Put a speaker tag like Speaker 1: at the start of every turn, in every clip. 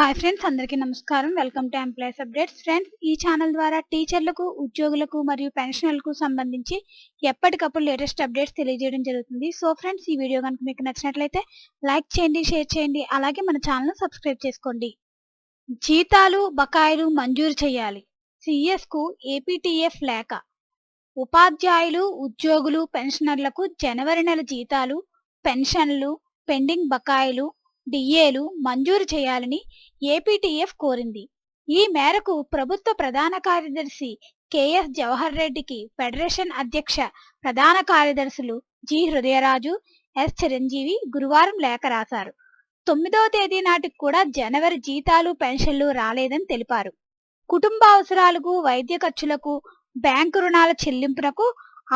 Speaker 1: Hi friends అందరికీ నమస్కారం. Welcome to employees updates friends ఈ ఛానల్ ద్వారా టీచర్లకు ఉద్యోగులకు మరియు పెన్షనర్లకు సంబంధించి ఎప్పటికప్పుడు లేటెస్ట్ అప్డేట్స్ తెలియజేయడం జరుగుతుంది. సో ఫ్రెండ్స్ ఈ వీడియో కనుక మీకు నచ్చినట్లయితే లైక్ చేయండి షేర్ చేయండి అలాగే మన ఛానల్ సబ్స్క్రైబ్ చేసుకోండి. జీతాలు బకాయిలు మంజూరు చేయాలి. సిఎస్కు ఏపీటీఎఫ్ లేఖ ఉపాధ్యాయులు ఉద్యోగులు పెన్షనర్లకు జనవరి నెల జీతాలు పెన్షన్లు పెండింగ్ బకాయిలు డిఏలు మంజూరు చేయాలని ఏపీటీఎఫ్ కోరింది. ఈ మేరకు ప్రభుత్వ ప్రధాన కార్యదర్శి కెఎస్ జవహర్ రెడ్డికి ఫెడరేషన్ అధ్యక్ష ప్రధాన కార్యదర్శులు జి హృదయరాజు ఎస్ చిరంజీవి గురువారం లేఖ రాశారు. తొమ్మిదవ తేదీ నాటికి కూడా జనవరి జీతాలు పెన్షన్లు రాలేదని తెలిపారు. కుటుంబ అవసరాలకు వైద్య ఖర్చులకు బ్యాంకు రుణాల చెల్లింపునకు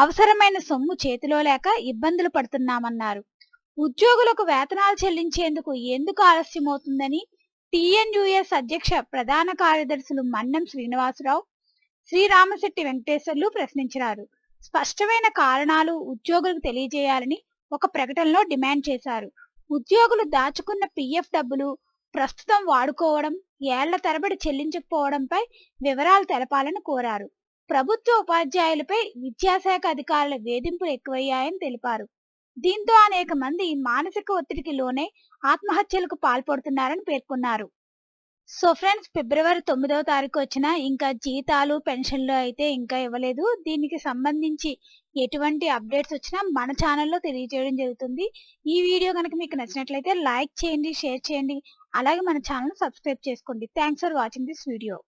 Speaker 1: అవసరమైన సొమ్ము చేతిలో లేక ఇబ్బందులు పడుతున్నామన్నారు. ఉద్యోగులకు వేతనాలు చెల్లించేందుకు ఎందుకు ఆలస్యమవుతుందని టిఎన్యుఎస్ అధ్యక్ష ప్రధాన కార్యదర్శులు మన్నం శ్రీనివాసరావు శ్రీరామశెట్టి వెంకటేశ్వర్లు ప్రశ్నించారు స్పష్టమైన కారణాలు ఉద్యోగులకు తెలియజేయాలని ఒక ప్రకటనలో డిమాండ్ చేశారు. ఉద్యోగులు దాచుకున్న పిఎఫ్ డబ్బులు ప్రస్తుతం వాడుకోవడం ఏళ్ళ తరబడి చెల్లించకపోవడంపై వివరాలు తెలపాలని కోరారు. ప్రభుత్వ ఉపాధ్యాయులపై విద్యాశాఖ అధికారుల వేధింపులు ఎక్కువయ్యాయని తెలిపారు. దీంతో అనేక మంది మానసిక ఒత్తిడికి లోనే ఆత్మహత్యలకు పాల్పడుతున్నారని పేర్కొన్నారు. సో ఫ్రెండ్స్ ఫిబ్రవరి తొమ్మిదవ తారీఖు వచ్చిన ఇంకా జీతాలు పెన్షన్లు అయితే ఇంకా ఇవ్వలేదు. దీనికి సంబంధించి ఎటువంటి అప్డేట్స్ వచ్చినా మన ఛానల్లో తెలియజేయడం జరుగుతుంది. ఈ వీడియో కనుక మీకు నచ్చినట్లయితే లైక్ చేయండి షేర్ చేయండి. అలాగే మన ఛానల్ సబ్స్క్రైబ్ చేసుకోండి. Thanks for watching this video.